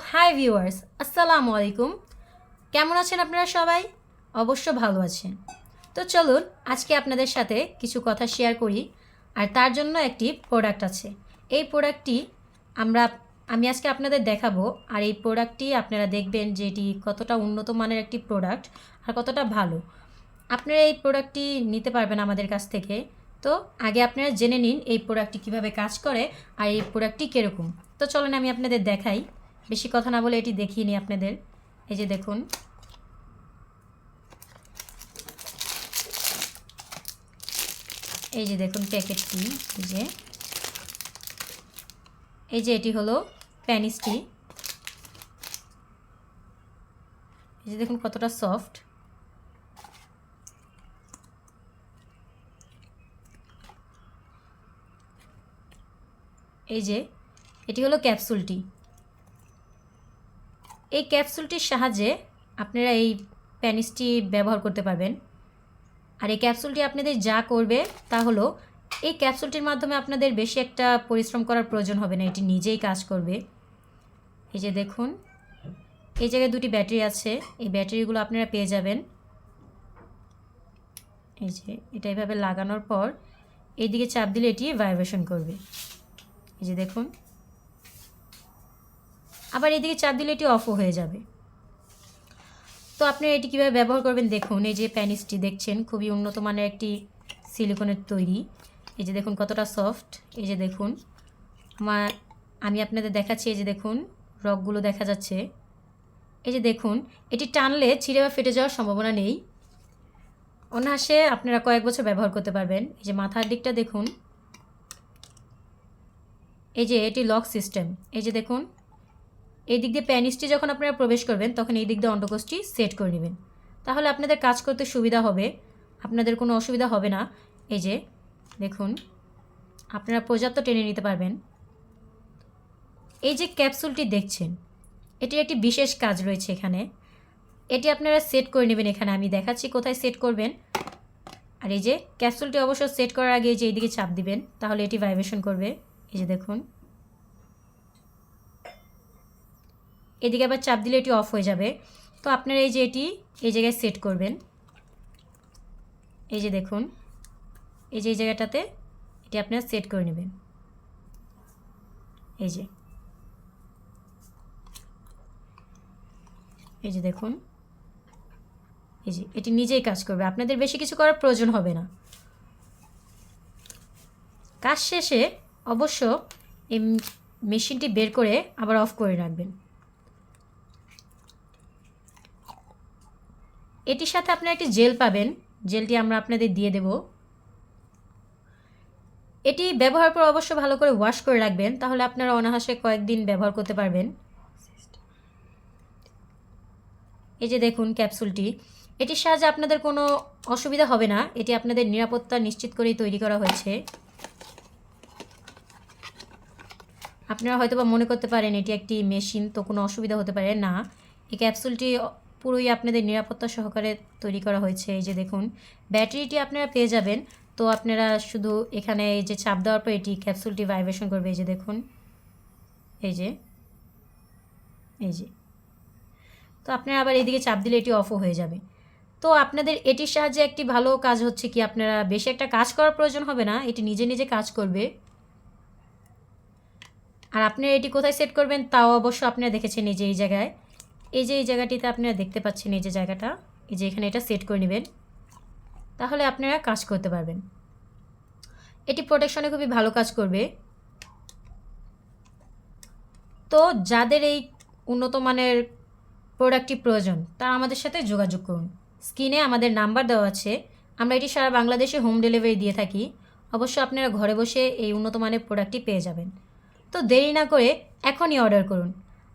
Hi viewers আসসালামু আলাইকুম। কেমন আছেন আপনারা সবাই? অবশ্য ভালো আছেন তো চলুন, আজকে আপনাদের সাথে কিছু কথা শেয়ার করি। আর তার জন্য একটি প্রোডাক্ট আছে। এই প্রোডাক্টটি আমরা, আমি আজকে আপনাদের দেখাবো। আর এই প্রোডাক্টটি আপনারা দেখবেন যে এটি কতটা উন্নত মানের একটি প্রোডাক্ট আর কতটা ভালো। আপনারা এই প্রোডাক্টটি নিতে পারবেন আমাদের কাছ থেকে। তো আগে আপনারা জেনে নিন এই প্রোডাক্টটি কীভাবে কাজ করে আর এই প্রোডাক্টটি কীরকম। তো চলেন আমি আপনাদের দেখাই। বেশি কথা না বলে এটি দেখিয়ে নিই আপনাদের। এই যে দেখুন। এই যে দেখুন প্যাকেটটি, এই যে। এই যে এটি হলো প্যানিসটি। এই যে দেখুন কতটা সফট। এই যে, এটি হলো ক্যাপসুলটি। এই ক্যাপসুলটির সাহায্যে আপনারা এই প্যানিসটি ব্যবহার করতে পারবেন। আর এই ক্যাপসুলটি আপনাদের যা করবে তা হলো, এই ক্যাপসুলটির মাধ্যমে আপনাদের বেশি একটা পরিশ্রম করার প্রয়োজন হবে না, এটি নিজেই কাজ করবে। এই যে দেখুন, এই জায়গায় দুটি ব্যাটারি আছে, এই ব্যাটারিগুলো আপনারা পেয়ে যাবেন। এই যে এটা এভাবে লাগানোর পর, এইদিকে চাপ দিলে এটি ভাইব্রেশন করবে। এই যে দেখুন আবার এদিকে চাপ দিলে এটি অফও হয়ে যাবে। তো আপনারা এটি কীভাবে ব্যবহার করবেন দেখুন, এই যে প্যানিসটি দেখছেন, খুবই উন্নত মানের একটি সিলিকনের তৈরি। এই যে দেখুন কতটা সফট এই যে দেখুন। আমার আমি আপনাদের দেখাচ্ছি, এই যে দেখুন রকগুলো দেখা যাচ্ছে। এই যে দেখুন, এটি টানলে ছিঁড়ে বা ফেটে যাওয়ার সম্ভাবনা নেই। অনায়াসে আপনারা কয়েক বছর ব্যবহার করতে পারবেন। এই যে মাথার দিকটা দেখুন। এই যে এটি লক সিস্টেম এই যে দেখুন এই দিক দিয়ে প্যানিসটি যখন আপনারা প্রবেশ করবেন, তখন এই দিক দিয়ে অন্ডকোষটি সেট করে নেবেন। তাহলে আপনাদের কাজ করতে সুবিধা হবে। আপনাদের কোনো অসুবিধা হবে না। এই যে, দেখুন, আপনারা পর্যাপ্ত টেনে নিতে পারবেন। এই যে ক্যাপসুলটি দেখছেন, এটির একটি বিশেষ কাজ রয়েছে এখানে। এটি আপনারা সেট করে নেবেন এখানে। আমি দেখাচ্ছি কোথায় সেট করবেন। আর এই যে, ক্যাপসুলটি অবশ্য সেট করার আগে যে এইদিকে চাপ দিবেন, তাহলে এটি ভাইব্রেশন করবে। এই যে দেখুন এদিকে আবার চাপ দিলে এটি অফ হয়ে যাবে। তো আপনারা এই যে এটি, এই জায়গায় সেট করবেন। এই যে দেখুন, এই যে এই জায়গাটাতে এটি আপনারা সেট করে নেবেন। এই যে। এই যে দেখুন, এই যে, এটি নিজেই কাজ করবে। আপনাদের বেশি কিছু করার প্রয়োজন হবে না। কাজ শেষে অবশ্য এই মেশিনটি বের করে আবার অফ করে রাখবেন। এটির সাথে আপনারা একটি জেল পাবেন। জেলটি আমরা আপনাদের দিয়ে দেব। এটি ব্যবহার পর অবশ্য ভালো করে ওয়াশ করে রাখবেন, তাহলে আপনারা অনাহাসে কয়েকদিন ব্যবহার করতে পারবেন। এই যে দেখুন ক্যাপসুলটি, এটির সাহায্যে আপনাদের কোনো অসুবিধা হবে না। এটি আপনাদের নিরাপত্তা নিশ্চিত করেই তৈরি করা হয়েছে। আপনারা হয়তো বা মনে করতে পারেন এটি একটি মেশিন, তো কোনো অসুবিধা হতে পারে না। এই ক্যাপসুলটি পুরোই আপনাদের নিরাপত্তা সহকারে তৈরি করা হয়েছে। এই যে দেখুন, ব্যাটারিটি আপনারা পেয়ে যাবেন। তো আপনারা শুধু এখানে এই যে চাপ দেওয়ার পর এটি ক্যাপসুলটি ভাইব্রেশন করবে। এই যে দেখুন, এই যে এই যে। তো আপনারা আবার এইদিকে চাপ দিলে এটি অফও হয়ে যাবে। তো আপনাদের এটির সাহায্যে একটি ভালো কাজ হচ্ছে কি, আপনারা বেশি একটা কাজ করার প্রয়োজন হবে না, এটি নিজে নিজে কাজ করবে। আর আপনারা এটি কোথায় সেট করবেন, তাও অবশ্য আপনারা দেখেছেন এই যে এই জায়গায়। এই যে এই জায়গাটিতে আপনারা দেখতে পাচ্ছেন, এই যে জায়গাটা, এই যে এখানে এটা সেট করে নেবেন। তাহলে আপনারা কাজ করতে পারবেন। এটি প্রোটেকশনে খুবই ভালো কাজ করবে। তো যাদের এই উন্নত মানের প্রোডাক্টটি প্রয়োজন, তারা আমাদের সাথে যোগাযোগ করুন। স্ক্রিনে আমাদের নাম্বার দেওয়া আছে। আমরা এটি সারা বাংলাদেশে হোম ডেলিভারি দিয়ে থাকি। অবশ্য আপনারা ঘরে বসে এই উন্নত মানের প্রোডাক্টটি পেয়ে যাবেন। তো দেরি না করে এখনই অর্ডার করুন।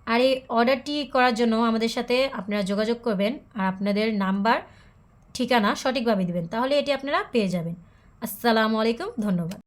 আর এই অর্ডারটি করার জন্য আমাদের সাথে আপনারা যোগাযোগ করবেন আর আপনাদের নাম্বার, ঠিকানা সঠিকভাবে দেবেন, তাহলে এটি আপনারা পেয়ে যাবেন। আসসালামু আলাইকুম, ধন্যবাদ।